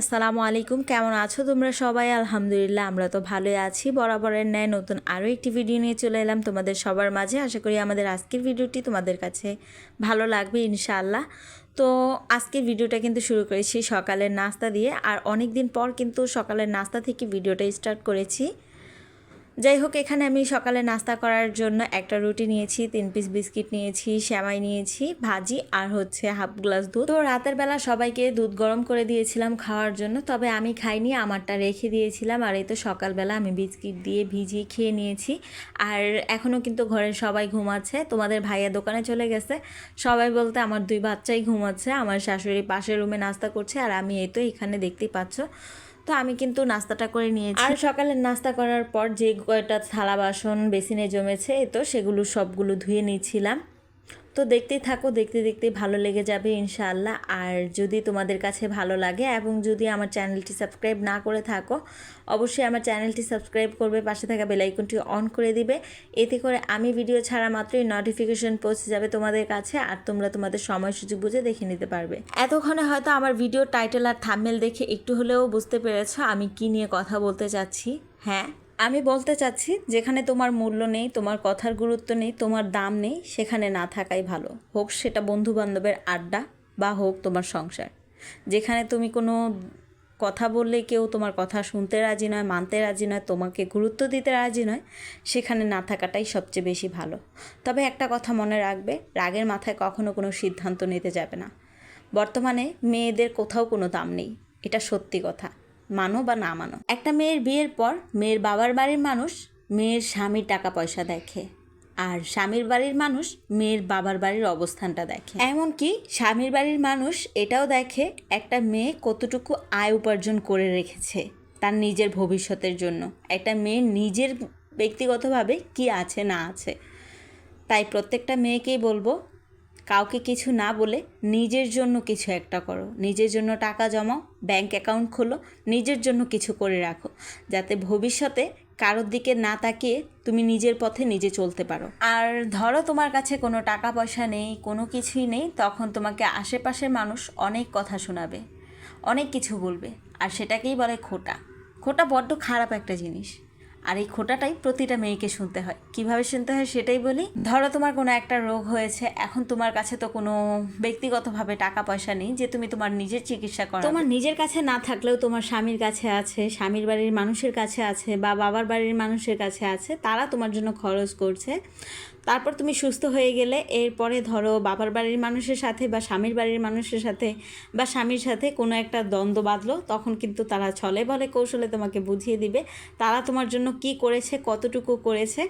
আসসালামু আলাইকুম। কেমন আছো তোমরা সবাই? আলহামদুলিল্লাহ, আমরা তো ভালোই আছি। বরাবরের ন্যায় নতুন আরও একটি ভিডিও নিয়ে চলে এলাম তোমাদের সবার মাঝে। আশা করি আমাদের আজকের ভিডিওটি তোমাদের কাছে ভালো লাগবে ইনশাআল্লাহ। তো আজকের ভিডিওটা কিন্তু শুরু করেছি সকালের নাস্তা দিয়ে। আর অনেক দিন পর কিন্তু সকালের নাস্তা থেকে ভিডিওটা স্টার্ট করেছি। যাই হোক এখানে আমি সকালে নাস্তা করার জন্য একটা রুটি নিয়েছি, তিন পিস বিস্কিট নিয়েছি শ্যামাই নিয়েছি, ভাজি আর হচ্ছে হাফ গ্লাস দুধ। তো রাতের বেলা সবাইকে দুধ গরম করে দিয়েছিলাম খাওয়ার জন্য, তবে আমি খাইনি, আমারটা রেখে দিয়েছিলাম আর এই তো সকালবেলা আমি বিস্কিট দিয়ে ভিজিয়ে খেয়ে নিয়েছি। আর এখনও কিন্তু ঘরের সবাই ঘুমাচ্ছে, তোমাদের ভাইয়া দোকানে চলে গেছে। সবাই বলতে আমার দুই বাচ্চাই ঘুমাচ্ছে, আমার শাশুড়ি পাশের রুমে নাস্তা করছে আর আমি এই তো এখানে দেখতেই পাচ্ছ। তো আমি কিন্তু নাস্তাটা করে নিয়েছি। আর সকালে নাস্তা করার পর যে কয়টা থালা বাসন, বেসিনে জমেছে, তো সেগুলো সবগুলো ধুয়ে নিয়েছিলাম। তো দেখতেই থাকো, দেখতে দেখতে ভালো লেগে যাবে ইনশাআল্লাহ। আর যদি তোমাদের কাছে ভালো লাগে এবং যদি আমার চ্যানেলটি সাবস্ক্রাইব না করে থাকো, অবশ্যই আমার চ্যানেলটি সাবস্ক্রাইব করবে, পাশে থাকা বেলাইকনটি অন করে দিবে। এতে করে আমি ভিডিও ছাড়া মাত্রই নোটিফিকেশন পৌঁছে যাবে তোমাদের কাছে আর তোমরা তোমাদের সময় সুযোগ বুঝে দেখে নিতে পারবে। এতক্ষণে হয়তো আমার ভিডিও টাইটেল আর থাম্বনেল দেখে একটু হলেও বুঝতে পেরেছ আমি কি নিয়ে কথা বলতে চাচ্ছি। হ্যাঁ? আমি বলতে চাচ্ছি, যেখানে তোমার মূল্য নেই, তোমার কথার গুরুত্ব নেই, তোমার দাম নেই, সেখানে না থাকাই ভালো। হোক সেটা বন্ধু বান্ধবের আড্ডা বা হোক তোমার সংসার। যেখানে তুমি কোনো কথা বললে কেউ তোমার কথা শুনতে রাজি নয়, মানতে রাজি নয়, তোমাকে গুরুত্ব দিতে রাজি নয়, সেখানে না থাকাটাই সবচেয়ে বেশি ভালো। তবে একটা কথা মনে রাখবে, রাগের মাথায় কখনো কোনো সিদ্ধান্ত নিতে যাবে না। বর্তমানে মেয়েদের কোথাও কোনো দাম নেই, এটা সত্যি কথা। মানো বা না মানো। একটা মেয়ের বিয়ের পর মেয়ের বাবার বাড়ির মানুষ মেয়ের স্বামীর টাকা পয়সা দেখে আর স্বামীর বাড়ির মানুষ মেয়ের বাবার বাড়ির অবস্থানটা দেখে। এমনকি স্বামীর বাড়ির মানুষ এটাও দেখে একটা মেয়ে কতটুকু আয় উপার্জন করে রেখেছে তার নিজের ভবিষ্যতের জন্য। একটা মেয়ে নিজের ব্যক্তিগতভাবে কি আছে না আছে। তাই প্রত্যেকটা মেয়েকেই বলব কাউকে কিছু না বলে নিজের জন্য কিছু একটা করো। নিজের জন্য টাকা জমাও ব্যাংক অ্যাকাউন্ট খোলো, নিজের জন্য কিছু করে রাখো। যাতে ভবিষ্যতে কারোর দিকে না তাকিয়ে তুমি নিজের পথে নিজে চলতে পারো। আর ধরো তোমার কাছে কোনো টাকা পয়সা নেই, কোনো কিছুই নেই, তখন তোমাকে আশেপাশের মানুষ অনেক কথা শোনাবে, অনেক কিছু বলবে। আর সেটাকেই বলে খোটা। খোটা বড্ড খারাপ একটা জিনিস। আর এই খোটাটাই প্রতিটা মেয়েকে শুনতে হয়। কীভাবে শুনতে হয় সেটাই বলি, ধরো তোমার কোনো একটা রোগ হয়েছে, এখন তোমার কাছে তো কোনো ব্যক্তিগতভাবে টাকা পয়সা নেই যে তুমি তোমার নিজের চিকিৎসা করো তোমার নিজের কাছে না থাকলেও তোমার স্বামীর কাছে আছে, স্বামীর বাড়ির মানুষের কাছে আছে বা বাবার বাড়ির মানুষের কাছে আছে, তারা তোমার জন্য খরচ করছে। তারপর তুমি সুস্থ হয়ে গেলে এরপরে ধরো বাবার বাড়ির মানুষের সাথে বা স্বামীর বাড়ির মানুষের সাথে বা স্বামীর সাথে কোনো একটা দ্বন্দ্ব বাঁধলো, তখন কিন্তু তারা ছলে বলে কৌশলে তোমাকে বুঝিয়ে দিবে তারা তোমার জন্য কি করেছে, কতটুকু করেছে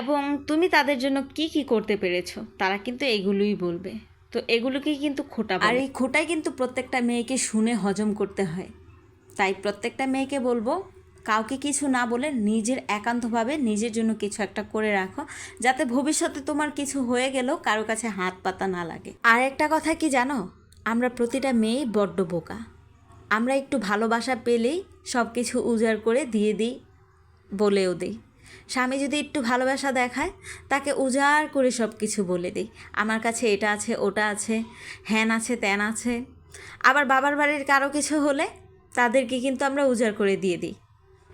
এবং তুমি তাদের জন্য কি কি করতে পেরেছ, তারা কিন্তু এগুলোই বলবে। তো এগুলোকেই কিন্তু খোটা আর এই খোটাই কিন্তু প্রত্যেকটা মেয়েকে শুনে হজম করতে হয়। তাই প্রত্যেকটা মেয়েকে বলব কাউকে কিছু না বলে নিজের একান্তভাবে নিজের জন্য কিছু একটা করে রাখো, যাতে ভবিষ্যতে তোমার কিছু হয়ে গেলেও কারও কাছে হাত পাতা না লাগে। আর একটা কথা কি জানো? আমরা প্রতিটা মেয়েই বড্ড বোকা। আমরা একটু ভালোবাসা পেলেই সব কিছু উজাড় করে দিয়ে দিই, বলেও দিই। স্বামী যদি একটু ভালোবাসা দেখায়, তাকে উজাড় করে সব কিছু বলে দিই। আমার কাছে এটা আছে, ওটা আছে, হ্যান আছে, ত্যান আছে। আবার বাবার বাড়ির কারও কিছু হলে তাদেরকে কিন্তু আমরা উজাড় করে দিয়ে দিই।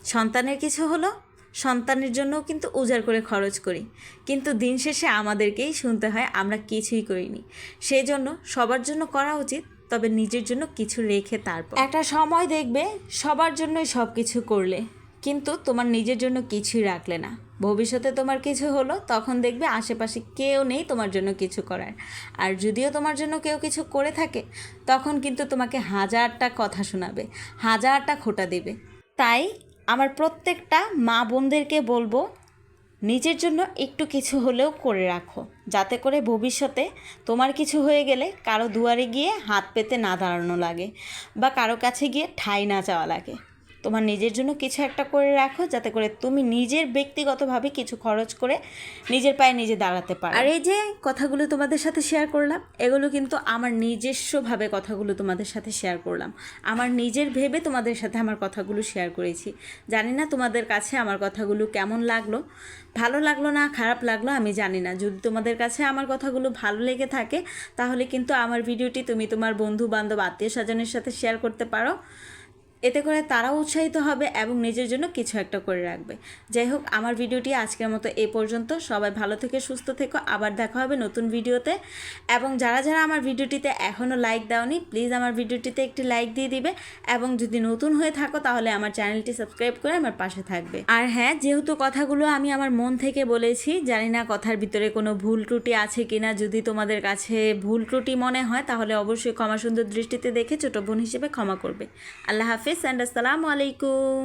সন্তানের কিছু হলো? সন্তানের জন্যও কিন্তু উজাড় করে খরচ করি। কিন্তু দিন শেষে আমাদেরকেই শুনতে হয়, আমরা কিছুই করিনি। সেই জন্য সবার জন্য করা উচিত, তবে নিজের জন্য কিছু রেখে তারপর। একটা সময় দেখবে, সবার জন্যই সব কিছু করলে। কিন্তু তোমার নিজের জন্য কিছুই রাখলে না। ভবিষ্যতে তোমার কিছু হলো, তখন দেখবে আশেপাশে কেউ নেই তোমার জন্য কিছু করার। আর যদিও তোমার জন্য কেউ কিছু করে থাকে, তখন কিন্তু তোমাকে হাজারটা কথা শোনাবে, হাজারটা খোটা দেবে। তাই আমার প্রত্যেকটা মা বোনদেরকে বলব, নিজের জন্য একটু কিছু হলেও করে রাখো। যাতে করে ভবিষ্যতে তোমার কিছু হয়ে গেলে কারও দুয়ারে গিয়ে হাত পেতে না দাঁড়ানো লাগে বা কারও কাছে গিয়ে ঠাই না যাওয়া লাগে। তোমার নিজের জন্য কিছু একটা করে রাখো, যাতে করে তুমি নিজের ব্যক্তিগতভাবে কিছু খরচ করে নিজের পায়ে নিজে দাঁড়াতে পারো। আর এই যে কথাগুলো তোমাদের সাথে শেয়ার করলাম, এগুলো কিন্তু আমার নিজস্বভাবে কথাগুলো তোমাদের সাথে শেয়ার করলাম। আমার নিজের ভেবে তোমাদের সাথে আমার কথাগুলো শেয়ার করেছি। জানি না তোমাদের কাছে আমার কথাগুলো কেমন লাগল, ভালো লাগল না খারাপ লাগল আমি জানি না। যদি তোমাদের কাছে আমার কথাগুলো ভালো লেগে থাকে, তাহলে কিন্তু আমার ভিডিওটি তুমি তোমার বন্ধু বান্ধব আত্মীয় স্বজনের সাথে শেয়ার করতে পারো। এতে করে তারাও উৎসাহিত হবে এবং নিজের জন্য কিছু একটা করে রাখবে। যাই হোক, আমার ভিডিওটি আজকের মতো এই পর্যন্ত। সবাই ভালো থেকে সুস্থ থেকো। আবার দেখা হবে নতুন ভিডিওতে। এবং যারা যারা আমার ভিডিওটিতে এখনও লাইক দাওনি প্লিজ আমার ভিডিওটিতে একটি লাইক দিয়ে দিবে। এবং যদি নতুন হয়ে থাকো, তাহলে আমার চ্যানেলটি সাবস্ক্রাইব করে আমার পাশে থাকবে। আর হ্যাঁ যেহেতু কথাগুলো আমি আমার মন থেকে বলেছি, জানি না কথার ভিতরে কোনো ভুল ত্রুটি আছে কি না যদি তোমাদের কাছে ভুল ত্রুটি মনে হয়, তাহলে অবশ্যই ক্ষমা সুন্দর দৃষ্টিতে দেখে ছোট বোন হিসেবে ক্ষমা করবে। আল্লাহ হাফিজ অ্যান্ড আসসালামু আলাইকুম।